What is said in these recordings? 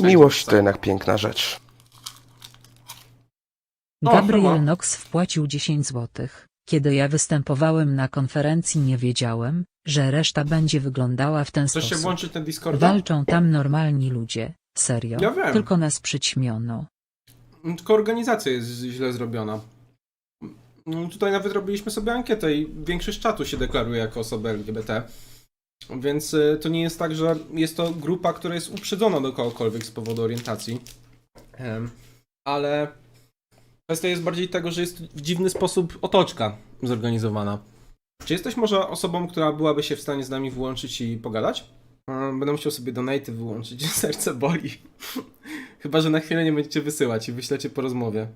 Miłość to jednak piękna rzecz. O, Gabriel. Knox wpłacił 10 złotych. Kiedy ja występowałem na konferencji nie wiedziałem, że reszta będzie wyglądała w ten Chcesz się sposób. włączyć na Discorda? Walczą tam normalni ludzie. Serio. Ja wiem. Tylko nas przyćmiono. Tylko organizacja jest źle zrobiona. No, Tutaj nawet robiliśmy sobie ankietę i większość czatu się deklaruje jako osoby LGBT. Więc y, to nie jest tak, że jest to grupa, która jest uprzedzona do kogokolwiek z powodu orientacji. Ale kwestia jest bardziej tego, że jest w dziwny sposób otoczka zorganizowana. Czy jesteś może osobą, która byłaby się w stanie z nami włączyć i pogadać? E, Będę musiał sobie donaty wyłączyć, serce boli. Chyba, że na chwilę nie będziecie wysyłać i wyślecie po rozmowie.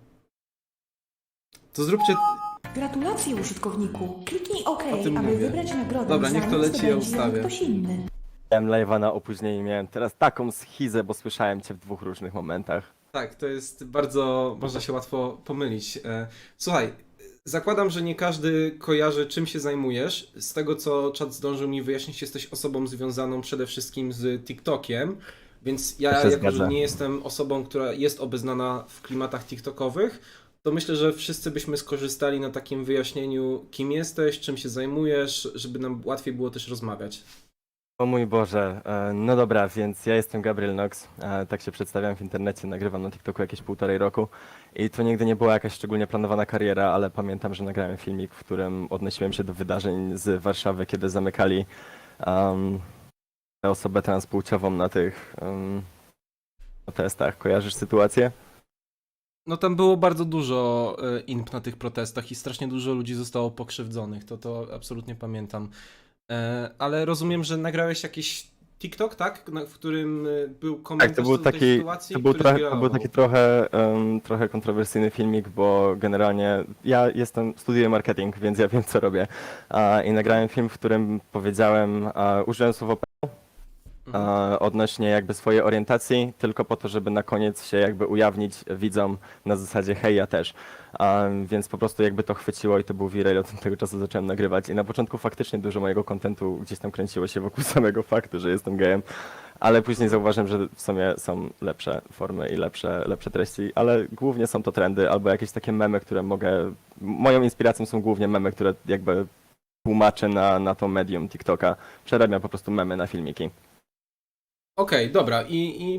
To zróbcie. Gratulacje użytkowniku. Kliknij OK, O tym aby mówię. wybrać nagrodę. Dobra, niech to leci, ja zdobędzie ją ustawię. Ktoś inny. Miałem live'a na opóźnienie, miałem teraz taką schizę, bo słyszałem cię w dwóch różnych momentach. Tak, to jest bardzo. Można się łatwo pomylić. E, Słuchaj, zakładam, że nie każdy kojarzy, czym się zajmujesz. Z tego, co czat zdążył mi wyjaśnić, jesteś osobą związaną przede wszystkim z TikTokiem. Więc ja, się jako że zgadza. nie jestem osobą, która jest obeznana w klimatach TikTokowych, to myślę, że wszyscy byśmy skorzystali na takim wyjaśnieniu, kim jesteś, czym się zajmujesz, żeby nam łatwiej było też rozmawiać. O mój Boże, e, no dobra, więc ja jestem Gabriel Knox, e, tak się przedstawiam w internecie, nagrywam na TikToku jakieś półtorej roku i to nigdy nie była jakaś szczególnie planowana kariera, ale pamiętam, że nagrałem filmik, w którym odnosiłem się do wydarzeń z Warszawy, kiedy zamykali um, osobę transpłciową na tych um, protestach. Kojarzysz sytuację? No tam było bardzo dużo e, imp na tych protestach i strasznie dużo ludzi zostało pokrzywdzonych, to to absolutnie pamiętam. E, Ale rozumiem, że nagrałeś jakiś TikTok, tak? W którym e, był komentarz Tak, to był do tej taki, sytuacji, to był, który trochę, to był taki trochę, em, trochę kontrowersyjny filmik, bo generalnie ja jestem, studiuję marketing, więc ja wiem co robię. A, I nagrałem film, w którym powiedziałem, a, użyłem słowa a, odnośnie jakby swojej orientacji, tylko po to, żeby na koniec się jakby ujawnić widzom na zasadzie hej, ja też. Więc po prostu jakby to chwyciło i to był viral, od tego czasu zacząłem nagrywać. I na początku faktycznie dużo mojego kontentu gdzieś tam kręciło się wokół samego faktu, że jestem gejem. Ale później zauważyłem, że w sumie są lepsze formy i lepsze, lepsze treści, ale głównie są to trendy albo jakieś takie memy, które mogę. Moją inspiracją są głównie memy, które jakby tłumaczę na, na to medium TikToka. Przerabiam po prostu memy na filmiki. Okej, dobra. I,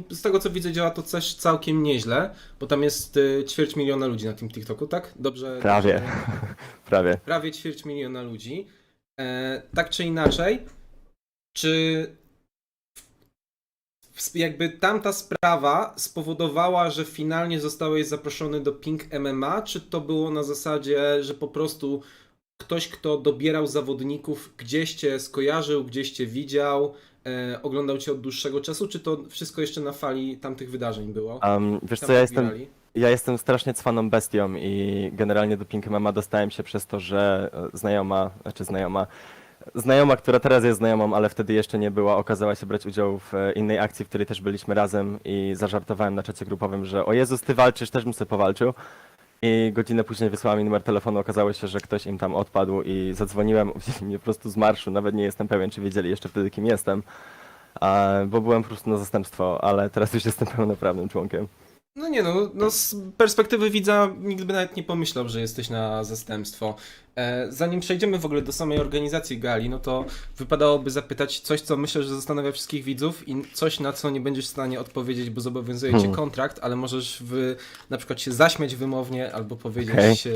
I z tego co widzę działa to też całkiem nieźle, bo tam jest y, ćwierć miliona ludzi na tym TikToku, tak? Dobrze? Prawie. dobrze- Prawie. prawie ćwierć miliona ludzi. E, tak czy inaczej, czy w- jakby tamta sprawa spowodowała, że finalnie zostałeś zaproszony do Pink MMA, czy to było na zasadzie, że po prostu ktoś, kto dobierał zawodników, gdzieś cię skojarzył, gdzieś cię widział, e, oglądał cię od dłuższego czasu, czy to wszystko jeszcze na fali tamtych wydarzeń było? Um, wiesz co, ja jestem, ja jestem strasznie cwaną bestią i generalnie do Pink Mama dostałem się przez to, że e, znajoma, znaczy znajoma, znajoma, która teraz jest znajomą, ale wtedy jeszcze nie była, okazała się brać udział w e, innej akcji, w której też byliśmy razem i zażartowałem na czacie grupowym, że o Jezus, ty walczysz, też bym sobie powalczył. I godzinę później wysłała mi numer telefonu, okazało się, że ktoś im tam odpadł i zadzwoniłem, wzięli mnie po prostu z marszu, nawet nie jestem pewien, czy wiedzieli jeszcze wtedy, kim jestem, bo byłem po prostu na zastępstwo, ale teraz już jestem pełnoprawnym członkiem. No nie no, no z perspektywy widza nikt by nawet nie pomyślał, że jesteś na zastępstwo. E, zanim przejdziemy w ogóle do samej organizacji gali, no to wypadałoby zapytać coś, co myślę, że zastanawia wszystkich widzów i coś, na co nie będziesz w stanie odpowiedzieć, bo zobowiązuje cię Hmm. kontrakt, ale możesz w, na przykład się zaśmiać wymownie albo powiedzieć e,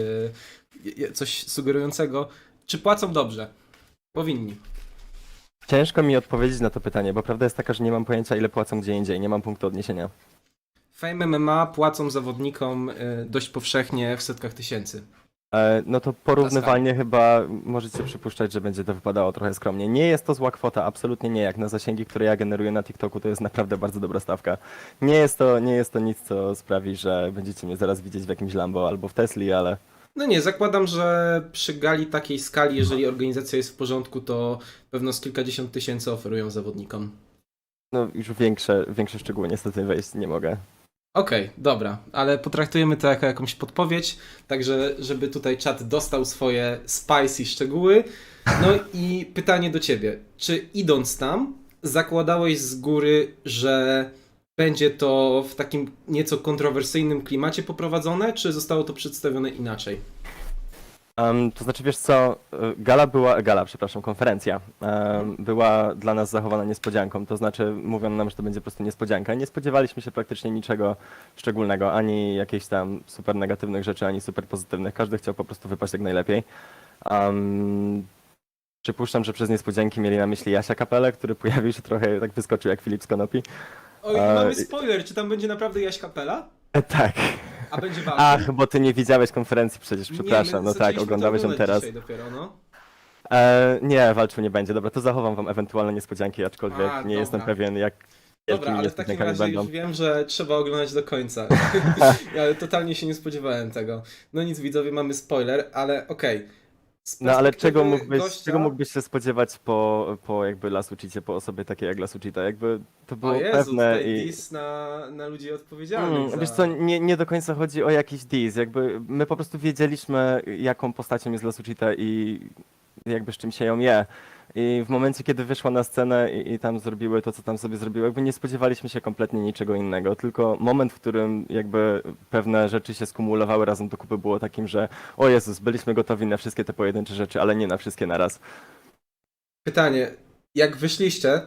e, coś sugerującego. Czy płacą dobrze? Powinni. Ciężko mi odpowiedzieć na to pytanie, bo prawda jest taka, że nie mam pojęcia, ile płacą gdzie indziej, nie mam punktu odniesienia. Fame MMA płacą zawodnikom e, dość powszechnie w setkach tysięcy. E, No to porównywalnie chyba możecie przypuszczać, że będzie to wypadało trochę skromnie. Nie jest to zła kwota, absolutnie nie. Jak na zasięgi, które ja generuję na TikToku, to jest naprawdę bardzo dobra stawka. Nie jest to, nie jest to nic, co sprawi, że będziecie mnie zaraz widzieć w jakimś Lambo albo w Tesli, ale No nie, zakładam, że przy gali takiej skali, jeżeli organizacja jest w porządku, to pewno z kilkadziesiąt tysięcy oferują zawodnikom. no już większe, większe szczegóły niestety wejść nie mogę. Okej, dobra, ale potraktujemy to jako jakąś podpowiedź, także żeby tutaj czat dostał swoje spicy szczegóły. No i pytanie do ciebie, czy idąc tam zakładałeś z góry, że będzie to w takim nieco kontrowersyjnym klimacie poprowadzone, czy zostało to przedstawione inaczej? Em, to znaczy, wiesz co, y, gala była, gala, przepraszam, konferencja em, była dla nas zachowana niespodzianką, to znaczy mówiono nam, że to będzie po prostu niespodzianka. Nie spodziewaliśmy się praktycznie niczego szczególnego, ani jakichś tam super negatywnych rzeczy, ani super pozytywnych. Każdy chciał po prostu wypaść jak najlepiej. Um, przypuszczam, że przez niespodzianki mieli na myśli Jasia Kapelę, który pojawił się trochę, tak wyskoczył jak Filip z Konopi. Oj, mamy i- spoiler, czy tam będzie naprawdę Jaś Kapela? E, tak. A będzie walka? Ach, bo ty nie widziałeś konferencji przecież, przepraszam. no tak, zaczęliśmy to oglądałeś ją oglądać teraz. Dzisiaj dopiero, no. E, nie, walczył nie będzie. Dobra, to zachowam wam ewentualne niespodzianki, aczkolwiek A, nie dobra. jestem pewien, jak Dobra, wielkimi ale w takim niespodziankami razie będą. już wiem, że trzeba oglądać do końca. ja totalnie się nie spodziewałem tego. No nic, widzowie, mamy spoiler, ale okej. No ale czego mógłbyś, gościa- czego mógłbyś się spodziewać po, po jakby Lasucicie, po osobie takiej jak Lasucita? Jakby to było O Jezu, pewne i... diss na, na ludzi odpowiedzialnych Mm, za... Wiesz co, nie, nie do końca chodzi o jakiś diss, jakby my po prostu wiedzieliśmy jaką postacią jest Lasucita i jakby z czym się ją je. I w momencie, kiedy wyszła na scenę i, i tam zrobiły to, co tam sobie zrobiły, jakby nie spodziewaliśmy się kompletnie niczego innego, tylko moment, w którym jakby pewne rzeczy się skumulowały razem do kupy było takim, że o Jezus, byliśmy gotowi na wszystkie te pojedyncze rzeczy, ale nie na wszystkie naraz. Pytanie, jak wyszliście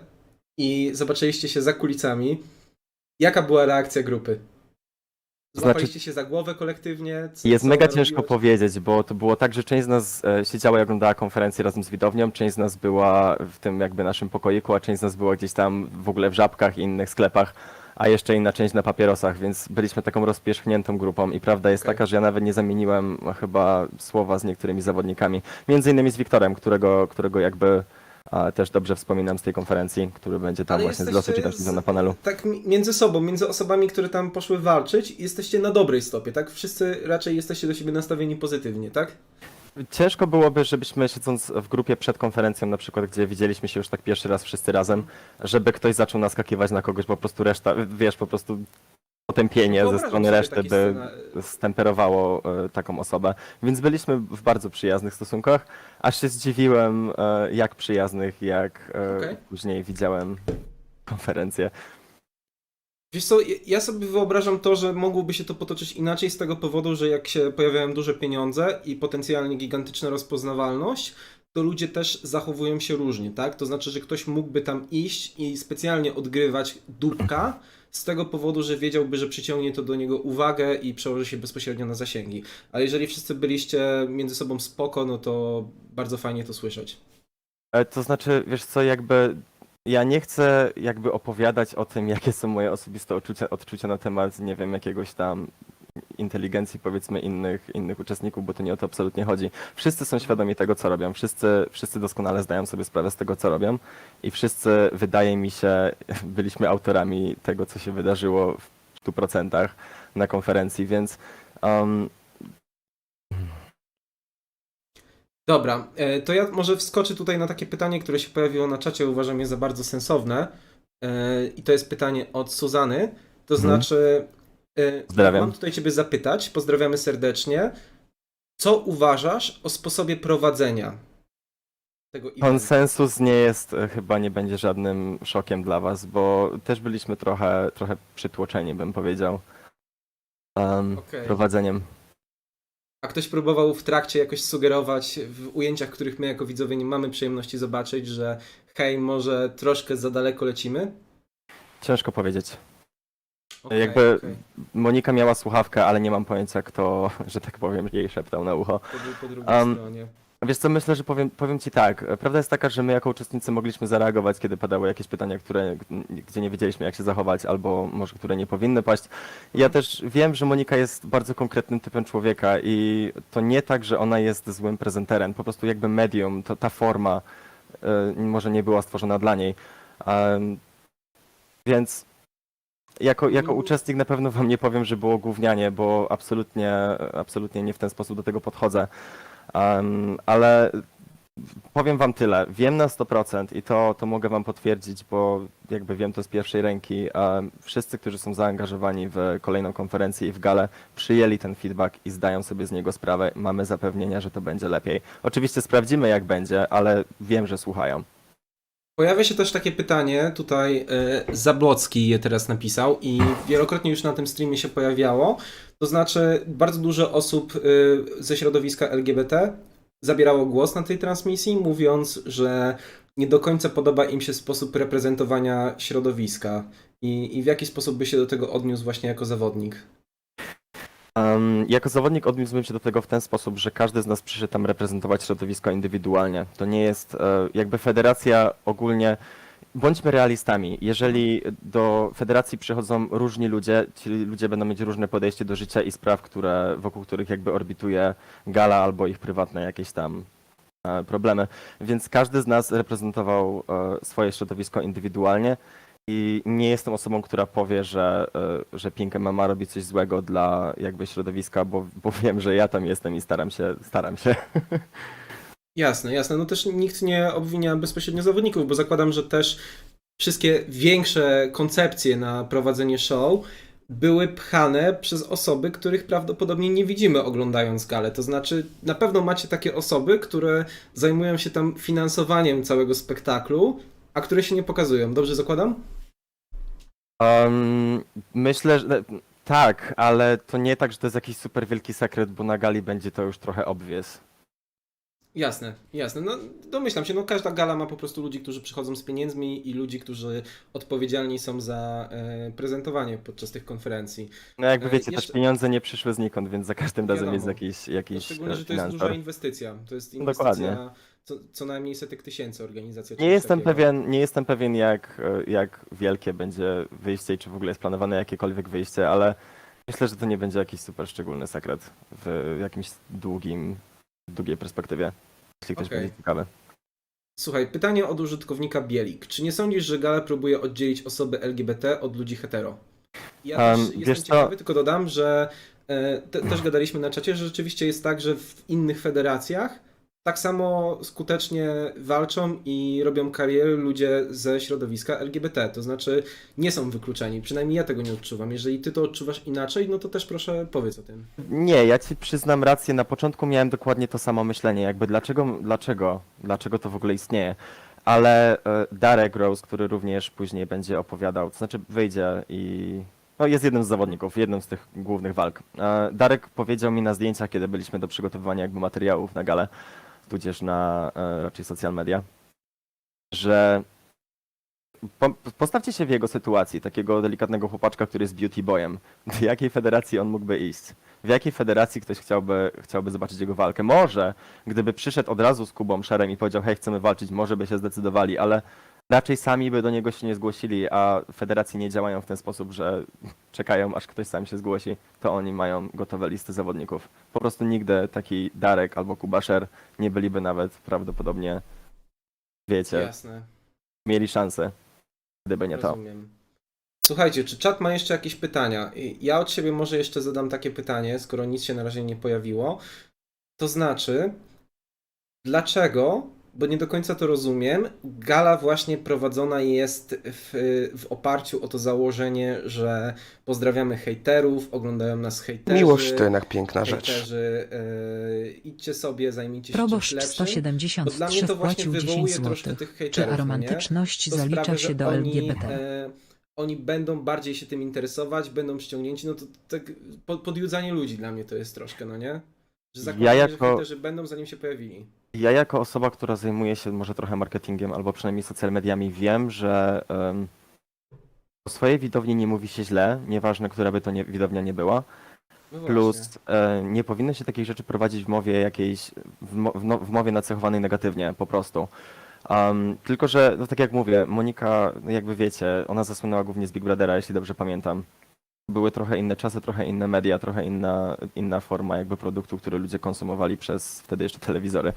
i zobaczyliście się za kulicami, jaka była reakcja grupy? Znaczy- Złapaliście się za głowę kolektywnie? Co, Jest co mega narobiłeś? ciężko powiedzieć, bo to było tak, że część z nas e, siedziała i oglądała konferencję razem z widownią, część z nas była w tym jakby naszym pokoiku, a część z nas była gdzieś tam w ogóle w żabkach i innych sklepach, a jeszcze inna część na papierosach, więc byliśmy taką rozpierzchniętą grupą i prawda jest Okej. taka, że ja nawet nie zamieniłem chyba słowa z niektórymi zawodnikami, między innymi z Wiktorem, którego, którego jakby a, też dobrze wspominam z tej konferencji, który będzie tam Ale właśnie z jesteście losu czy tam z- na panelu. Tak mi- między sobą, między osobami, które tam poszły walczyć, jesteście na dobrej stopie, tak? Wszyscy raczej jesteście do siebie nastawieni pozytywnie, tak? Ciężko byłoby, żebyśmy siedząc w grupie przed konferencją, na przykład, gdzie widzieliśmy się już tak pierwszy raz wszyscy razem, żeby ktoś zaczął naskakiwać na kogoś, po prostu reszta, wiesz, po prostu potępienie ze Wyobrażam strony sobie reszty taki by scena- stemperowało e, taką osobę. Więc byliśmy w bardzo przyjaznych stosunkach, aż się zdziwiłem, e, jak przyjaznych, jak e, Okej. później widziałem konferencję. Wiesz co, ja- ja sobie wyobrażam to, że mogłoby się to potoczyć inaczej z tego powodu, że jak się pojawiają duże pieniądze i potencjalnie gigantyczna rozpoznawalność, to ludzie też zachowują się różnie, tak? To znaczy, że ktoś mógłby tam iść i specjalnie odgrywać dupka z tego powodu, że wiedziałby, że przyciągnie to do niego uwagę i przełoży się bezpośrednio na zasięgi. Ale jeżeli wszyscy byliście między sobą spoko, no to bardzo fajnie to słyszeć. E, To znaczy, wiesz co, jakby ja nie chcę jakby opowiadać o tym, jakie są moje osobiste odczucia, odczucia na temat, nie wiem, jakiegoś tam inteligencji powiedzmy innych, innych uczestników, bo to nie o to absolutnie chodzi. Wszyscy są świadomi tego, co robią. Wszyscy, wszyscy doskonale zdają sobie sprawę z tego, co robią i wszyscy, wydaje mi się, byliśmy autorami tego, co się wydarzyło w 100% na konferencji, więc um, Dobra, e, to ja może wskoczę tutaj na takie pytanie, które się pojawiło na czacie, uważam je za bardzo sensowne. E, I to jest pytanie od Suzany. To Mhm. znaczy, Pozdrawiam. mam tutaj Ciebie zapytać, pozdrawiamy serdecznie. Co uważasz o sposobie prowadzenia tego eventu? Konsensus nie jest, e, chyba nie będzie żadnym szokiem dla was, bo też byliśmy trochę, trochę przytłoczeni, bym powiedział, um, Okej. prowadzeniem. A ktoś próbował w trakcie jakoś sugerować w ujęciach, których my jako widzowie nie mamy przyjemności zobaczyć, że hej, może troszkę za daleko lecimy? Ciężko powiedzieć. Okej, Jakby okej. Monika miała słuchawkę, ale nie mam pojęcia, kto, że tak powiem, jej szeptał na ucho. Był po drugiej stronie. Wiesz co, myślę, że powiem, powiem ci tak. Prawda jest taka, że my jako uczestnicy mogliśmy zareagować, kiedy padały jakieś pytania, które, gdzie nie wiedzieliśmy jak się zachować, albo może które nie powinny paść. Ja też wiem, że Monika jest bardzo konkretnym typem człowieka i to nie tak, że ona jest złym prezenterem, po prostu jakby medium, to ta forma y, może nie była stworzona dla niej. Em, więc jako, jako Mm. uczestnik na pewno wam nie powiem, że było gównianie, bo absolutnie, absolutnie nie w ten sposób do tego podchodzę. Ale powiem wam tyle. Wiem na 100% i to, to mogę wam potwierdzić, bo jakby wiem to z pierwszej ręki. Wszyscy, którzy są zaangażowani w kolejną konferencję i w galę, przyjęli ten feedback i zdają sobie z niego sprawę. Mamy zapewnienia, że to będzie lepiej. Oczywiście sprawdzimy, jak będzie, ale wiem, że słuchają. Pojawia się też takie pytanie, tutaj e, Zablocki je teraz napisał i wielokrotnie już na tym streamie się pojawiało. To znaczy, bardzo dużo osób e, ze środowiska LGBT zabierało głos na tej transmisji, mówiąc, że nie do końca podoba im się sposób reprezentowania środowiska i, i w jaki sposób by się do tego odniósł właśnie jako zawodnik. Um, jako zawodnik odniósłbym się do tego w ten sposób, że każdy z nas przyszedł tam reprezentować środowisko indywidualnie. To nie jest e, jakby federacja ogólnie. Bądźmy realistami. Jeżeli do federacji przychodzą różni ludzie, ci ludzie będą mieć różne podejście do życia i spraw, które, wokół których jakby orbituje gala albo ich prywatne jakieś tam e, problemy. Więc każdy z nas reprezentował e, swoje środowisko indywidualnie i nie jestem osobą, która powie, że, e, że Pink MMA robi coś złego dla jakby środowiska, bo, bo wiem, że ja tam jestem i staram się, staram się. Jasne, jasne. No też nikt nie obwinia bezpośrednio zawodników, bo zakładam, że też wszystkie większe koncepcje na prowadzenie show były pchane przez osoby, których prawdopodobnie nie widzimy oglądając galę. To znaczy, na pewno macie takie osoby, które zajmują się tam finansowaniem całego spektaklu, a które się nie pokazują. Dobrze zakładam? Um, myślę, że tak, ale to nie tak, że to jest jakiś super wielki sekret, bo na gali będzie to już trochę obvious. Jasne, jasne. No domyślam się, no każda gala ma po prostu ludzi, którzy przychodzą z pieniędzmi i ludzi, którzy odpowiedzialni są za e, prezentowanie podczas tych konferencji. No jakby E, wiecie, jeszcze- też pieniądze nie przyszły znikąd, więc za każdym razem Wiadomo. jest jakiś, No, jakiś szczególnie, e, że to jest duża inwestycja. To jest No, inwestycja dokładnie. Co, co najmniej setek tysięcy organizacja. Nie jestem takiego. pewien, nie jestem pewien jak, e, jak wielkie będzie wyjście i czy w ogóle jest planowane jakiekolwiek wyjście, ale myślę, że to nie będzie jakiś super szczególny sekret w jakimś długim, długiej perspektywie, jeśli ktoś Okej. będzie ciekawy. Słuchaj, pytanie od użytkownika Bielik. Czy nie sądzisz, że Gala próbuje oddzielić osoby LGBT od ludzi hetero? Ja też jestem co? ciekawy, tylko dodam, że e, te, też gadaliśmy na czacie, że rzeczywiście jest tak, że w innych federacjach tak samo skutecznie walczą i robią kariery ludzie ze środowiska LGBT. To znaczy nie są wykluczeni. Przynajmniej ja tego nie odczuwam. Jeżeli ty to odczuwasz inaczej, no to też proszę powiedz o tym. Nie, ja ci przyznam rację, na początku miałem dokładnie to samo myślenie, jakby dlaczego, dlaczego, dlaczego to w ogóle istnieje. Ale e, Darek Rose, który również później będzie opowiadał, to znaczy wyjdzie i no, jest jednym z zawodników, jednym z tych głównych walk. E, Darek powiedział mi na zdjęciach, kiedy byliśmy do przygotowywania jakby materiałów na galę, tudzież na e, raczej social media, że po, postawcie się w jego sytuacji, takiego delikatnego chłopaczka, który jest beauty boyem. Do jakiej federacji on mógłby iść? W jakiej federacji ktoś chciałby, chciałby zobaczyć jego walkę? Może, gdyby przyszedł od razu z Kubą Szerem i powiedział, hej, chcemy walczyć, może by się zdecydowali, ale raczej sami by do niego się nie zgłosili, a federacje nie działają w ten sposób, że czekają, aż ktoś sam się zgłosi, to oni mają gotowe listy zawodników. Po prostu nigdy taki Darek albo Kuba Szer nie byliby nawet prawdopodobnie, wiecie, Jasne. mieli szansę, gdyby nie to. Rozumiem. Słuchajcie, czy czat ma jeszcze jakieś pytania? Ja od siebie może jeszcze zadam takie pytanie, skoro nic się na razie nie pojawiło. To znaczy, dlaczego, bo nie do końca to rozumiem, gala właśnie prowadzona jest w, w oparciu o to założenie, że pozdrawiamy hejterów, oglądają nas hejterzy. Miłość to jednak piękna rzecz. Hejterzy, yy, idźcie sobie, zajmijcie się czymś Proboszcz lepszym. Bo dla mnie 173 to właśnie wpłacił 10 wywołuje troszkę tych Czy hejterów, no nie? aromantyczność zalicza sprawia, się że do oni, LGBT? E, oni będą bardziej się tym interesować, będą ściągnięci, no to tak po- podjudzanie ludzi dla mnie to jest troszkę, no nie? Że zakładanie, Ja że jako- hejterzy będą zanim się pojawili. Ja jako osoba, która zajmuje się może trochę marketingiem albo przynajmniej social mediami, wiem, że um, o swojej widowni nie mówi się źle, nieważne, która by to nie, widownia nie była. No Plus e, nie powinno się takich rzeczy prowadzić w mowie jakiejś, w, mo, w, no, w mowie nacechowanej negatywnie, po prostu. Um, tylko, że no, tak jak mówię, Monika, no, jakby wiecie, ona zasłynęła głównie z Big Brothera, jeśli dobrze pamiętam. Były trochę inne czasy, trochę inne media, trochę inna, inna forma jakby produktu, który ludzie konsumowali przez wtedy jeszcze telewizory.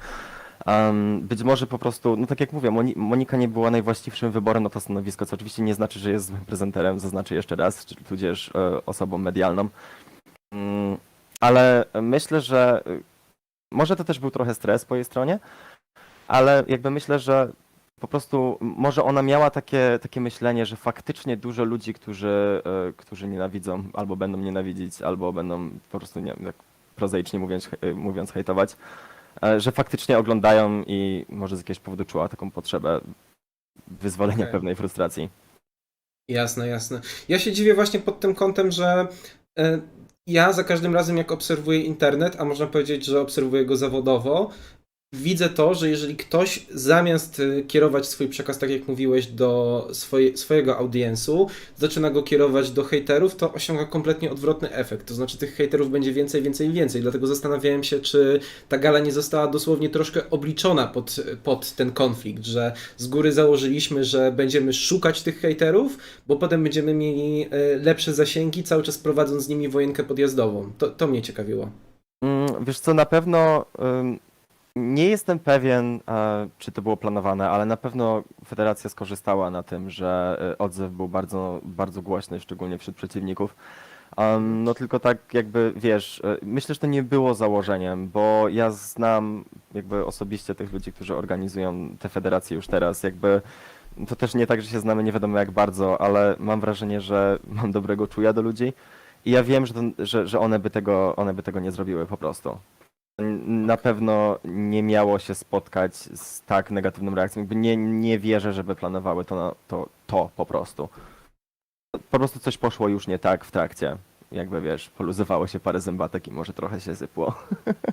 Um, być może po prostu, no tak jak mówię, Moni Monika nie była najwłaściwszym wyborem na to stanowisko, co oczywiście nie znaczy, że jest złym prezenterem, zaznaczę jeszcze raz, czy tudzież e, osobą medialną. Mm, ale myślę, że y, może to też był trochę stres po jej stronie, ale jakby myślę, że po prostu może ona miała takie, takie myślenie, że faktycznie dużo ludzi, którzy, e, którzy nienawidzą, albo będą nienawidzić, albo będą po prostu, nie wiem, tak prozaicznie mówiąc, he- mówiąc hejtować, e, że faktycznie oglądają i może z jakiegoś powodu czuła taką potrzebę wyzwolenia Okej. pewnej frustracji. Jasne, jasne. Ja się dziwię właśnie pod tym kątem, że e, ja za każdym razem, jak obserwuję internet, a można powiedzieć, że obserwuję go zawodowo, widzę to, że jeżeli ktoś zamiast e, kierować swój przekaz, tak jak mówiłeś, do swoje, swojego audiensu, zaczyna go kierować do hejterów, to osiąga kompletnie odwrotny efekt. To znaczy tych hejterów będzie więcej, więcej, więcej. Dlatego zastanawiałem się, czy ta gala nie została dosłownie troszkę obliczona pod, pod ten konflikt, że z góry założyliśmy, że będziemy szukać tych hejterów, bo potem będziemy mieli e, lepsze zasięgi, cały czas prowadząc z nimi wojenkę podjazdową. To, to mnie ciekawiło. Mm, Wiesz co, na pewno nie jestem pewien, e, czy to było planowane, ale na pewno federacja skorzystała na tym, że e, odzew był bardzo, bardzo głośny, szczególnie wśród przeciwników. No tylko tak jakby, wiesz, e, myślę, że to nie było założeniem, bo ja znam jakby osobiście tych ludzi, którzy organizują te federacje już teraz, jakby to też nie tak, że się znamy nie wiadomo jak bardzo, ale mam wrażenie, że mam dobrego czuja do ludzi i ja wiem, że, to, że, że one, by tego, one by tego nie zrobiły po prostu. Na pewno nie miało się spotkać z tak negatywną reakcją. Nie, nie wierzę, żeby planowały to, to, to po prostu. Po prostu coś poszło już nie tak w trakcie. Jakby wiesz, poluzowało się parę zębatek i może trochę się sypło.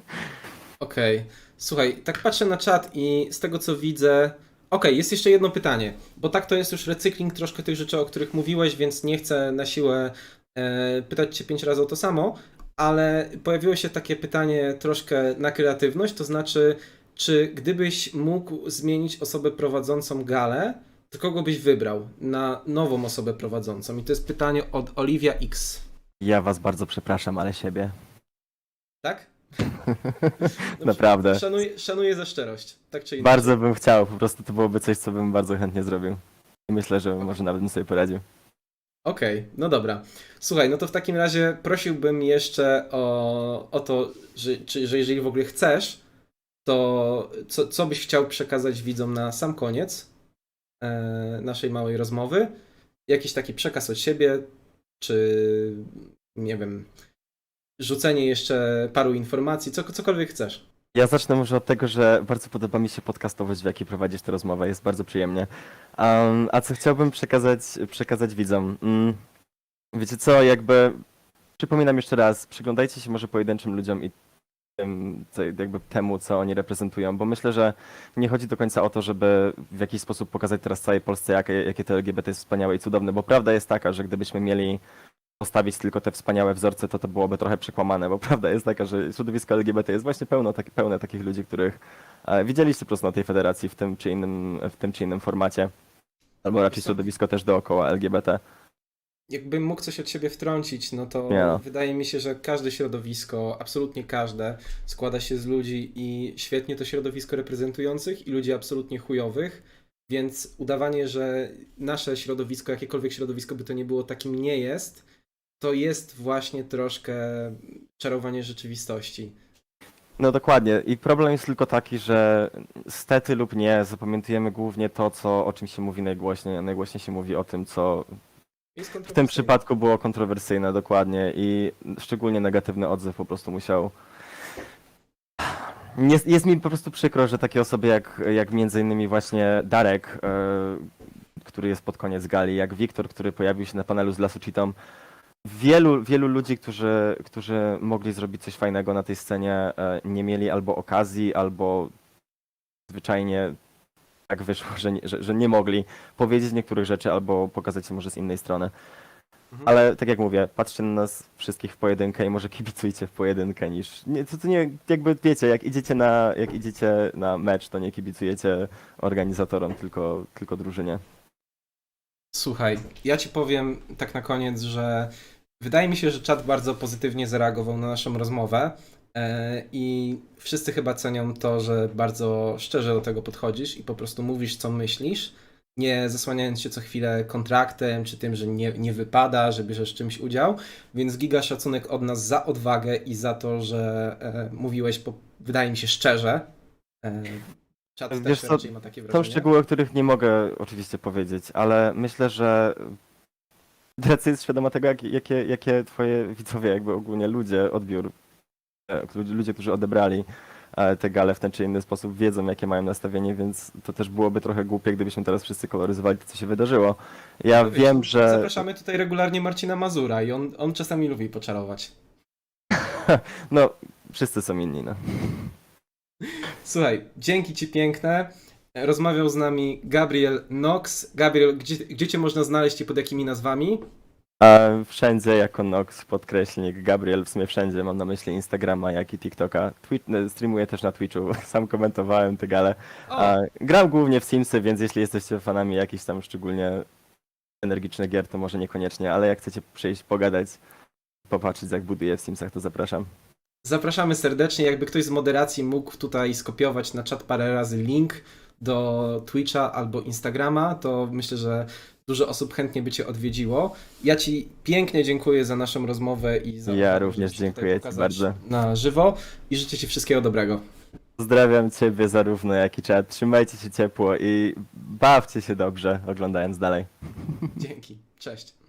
Okej. Słuchaj, tak patrzę na czat i z tego co widzę. Okej, jest jeszcze jedno pytanie, bo tak to jest już recykling troszkę tych rzeczy, o których mówiłeś, więc nie chcę na siłę e, pytać Cię pięć razy o to samo, ale pojawiło się takie pytanie troszkę na kreatywność, to znaczy, czy gdybyś mógł zmienić osobę prowadzącą galę, to kogo byś wybrał na nową osobę prowadzącą? I to jest pytanie od Olivia X. Ja was bardzo przepraszam, ale siebie. Tak? Dobrze. Naprawdę. Szanuję, szanuję za szczerość. Tak czy inaczej. Bardzo bym chciał, po prostu to byłoby coś, co bym bardzo chętnie zrobił. I myślę, że może nawet bym sobie poradził. Okej, no dobra. Słuchaj, no to w takim razie prosiłbym jeszcze o, o to, że, czy, że jeżeli w ogóle chcesz, to co, co byś chciał przekazać widzom na sam koniec e, naszej małej rozmowy? Jakiś taki przekaz od siebie, czy nie wiem, rzucenie jeszcze paru informacji, co, cokolwiek chcesz. Ja zacznę może od tego, że bardzo podoba mi się podcastowość, w jakiej prowadzisz tę rozmowę, jest bardzo przyjemnie. Um, a co chciałbym przekazać, przekazać widzom? Mm, wiecie co, jakby przypominam jeszcze raz, przyglądajcie się może pojedynczym ludziom i tym, co, jakby temu, co oni reprezentują, bo myślę, że nie chodzi do końca o to, żeby w jakiś sposób pokazać teraz całej Polsce, jakie, jakie to LGBT jest wspaniałe i cudowne, bo prawda jest taka, że gdybyśmy mieli postawić tylko te wspaniałe wzorce, to to byłoby trochę przekłamane, bo prawda jest taka, że środowisko LGBT jest właśnie pełno, tak, pełne takich ludzi, których e, widzieliście po prostu na tej federacji w tym czy innym, w tym czy innym formacie, albo raczej środowisko też dookoła LGBT. Jakbym mógł coś od siebie wtrącić, no to Nie no. wydaje mi się, że każde środowisko, absolutnie każde, składa się z ludzi i świetnie to środowisko reprezentujących i ludzi absolutnie chujowych, więc udawanie, że nasze środowisko, jakiekolwiek środowisko by to nie było, takim nie jest, to jest właśnie troszkę czarowanie rzeczywistości. No dokładnie. I problem jest tylko taki, że stety lub nie zapamiętujemy głównie to, co, o czym się mówi najgłośniej, a najgłośniej się mówi o tym, co w tym przypadku było kontrowersyjne, dokładnie. I szczególnie negatywny odzew po prostu musiał. Jest, jest mi po prostu przykro, że takie osoby jak, jak między innymi właśnie Darek, e, który jest pod koniec gali, jak Wiktor, który pojawił się na panelu z Lasu Cheatom, wielu, wielu ludzi, którzy, którzy mogli zrobić coś fajnego na tej scenie, e, nie mieli albo okazji, albo zwyczajnie tak wyszło, że nie, że, że nie mogli powiedzieć niektórych rzeczy albo pokazać się może z innej strony. Mhm. Ale tak jak mówię, patrzcie na nas wszystkich w pojedynkę i może kibicujcie w pojedynkę niż. Nie, to, to nie, jakby wiecie, jak idziecie na, jak idziecie na mecz, to nie kibicujecie organizatorom, tylko, tylko drużynie. Słuchaj, ja ci powiem tak na koniec, że wydaje mi się, że czat bardzo pozytywnie zareagował na naszą rozmowę e, i wszyscy chyba cenią to, że bardzo szczerze do tego podchodzisz i po prostu mówisz, co myślisz, nie zasłaniając się co chwilę kontraktem czy tym, że nie, nie wypada, że bierzesz czymś udział, więc giga szacunek od nas za odwagę i za to, że e, mówiłeś, po, wydaje mi się, szczerze. E, czat Wiesz też co, raczej ma takie Są wrażenie. szczegóły, o których nie mogę oczywiście powiedzieć, ale myślę, że Federacja jest świadoma tego, jak, jakie, jakie twoje widzowie, jakby ogólnie ludzie, odbiór, e, ludzie, którzy odebrali e, te gale w ten czy inny sposób wiedzą, jakie mają nastawienie, więc to też byłoby trochę głupie, gdybyśmy teraz wszyscy koloryzowali to, co się wydarzyło. Ja No wiem, że... Zapraszamy tutaj regularnie Marcina Mazura i on, on czasami lubi poczarować. No, wszyscy są inni, no. Słuchaj, dzięki ci piękne. Rozmawiał z nami Gabriel Nox. Gabriel, gdzie, gdzie cię można znaleźć i pod jakimi nazwami? A wszędzie jako Nox, podkreślnik, Gabriel, w sumie wszędzie, mam na myśli Instagrama, jak i TikToka. Twitch, e, streamuję też na Twitchu, sam komentowałem te gale. A, gram głównie w Simsy, więc jeśli jesteście fanami jakichś tam szczególnie energicznych gier, to może niekoniecznie, ale jak chcecie przyjść, pogadać, popatrzeć jak buduję w Simsach, to zapraszam. Zapraszamy serdecznie. Jakby ktoś z moderacji mógł tutaj skopiować na czat parę razy link do Twitcha albo Instagrama, to myślę, że dużo osób chętnie by cię odwiedziło. Ja ci pięknie dziękuję za naszą rozmowę i za Ja również dziękuję ci bardzo. Na żywo i życzę ci wszystkiego dobrego. Pozdrawiam ciebie zarówno jak i czat, trzymajcie się ciepło i bawcie się dobrze oglądając dalej. Dzięki. Cześć.